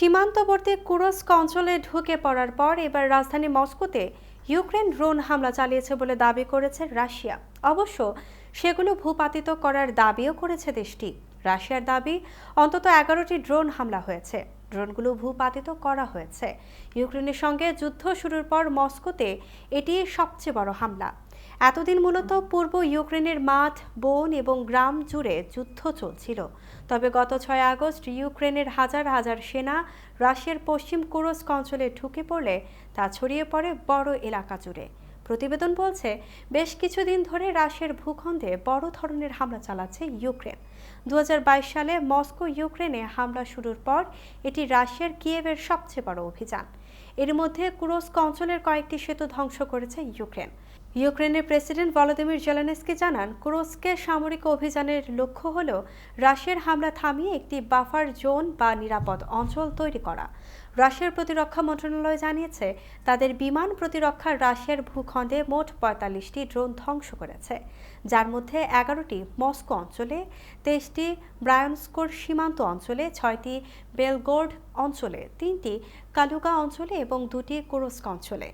সীমান্তবর্তী কুরস্ক অঞ্চলে ঢুকে পড়ার পর এবার রাজধানী মস্কোতে ইউক্রেন ড্রোন হামলা চালিয়েছে বলে দাবি করেছে রাশিয়া। অবশ্য সেগুলো ভূপাতিত করার দাবিও করেছে দেশটি। রাশিয়ার দাবি, অন্তত এগারোটি ড্রোন হামলা হয়েছে। ড্রোনগুলো ভূপাতিত করা হয়েছে। ইউক্রেনের সঙ্গে যুদ্ধ শুরুর পর মস্কোতে এটি সবচেয়ে বড় হামলা। এতদিন মূলত পূর্ব ইউক্রেনের মাঠ, বন এবং গ্রাম জুড়ে যুদ্ধ চলছিল। তবে গত ছয় আগস্ট ইউক্রেনের হাজার হাজার সেনা রাশিয়ার পশ্চিম কুরস্ক অঞ্চলে ঢুকে পড়লে তা ছড়িয়ে পড়ে বড় এলাকা জুড়ে। প্রতিবেদন বলছে, বেশ কিছুদিন ধরে রাশিয়ার ভূখণ্ডে বড় ধরনের হামলা চালাচ্ছে ইউক্রেন। দু হাজার বাইশ সালে মস্কো ইউক্রেনে হামলা শুরুর পর এটি রাশিয়ার কিয়েভের সবচেয়ে বড় অভিযান। এর মধ্যে কুরস্ক অঞ্চলের কয়েকটি সেতু ধ্বংস করেছে ইউক্রেন। ইউক্রেনের প্রেসিডেন্ট ভলোদিমির জেলেনস্কি জানান, কুরস্কের সামরিক অভিযানের লক্ষ্য হল রাশিয়ার হামলা থামিয়ে একটি বাফার জোন বা নিরাপদ অঞ্চল তৈরি করা। রাশিয়ার প্রতিরক্ষা মন্ত্রণালয় জানিয়েছে, তাদের বিমান প্রতিরক্ষা রাশিয়ার ভূখণ্ডে মোট পঁয়তাল্লিশটি ড্রোন ধ্বংস করেছে, যার মধ্যে এগারোটি মস্কো অঞ্চলে, তেইশটি ব্রায়নস্কোর সীমান্ত অঞ্চলে, ছয়টি বেলগোর্ড অঞ্চলে, তিনটি কালুকা কালুগা অঞ্চলে এবং দুটি কুরস্ক অঞ্চলে।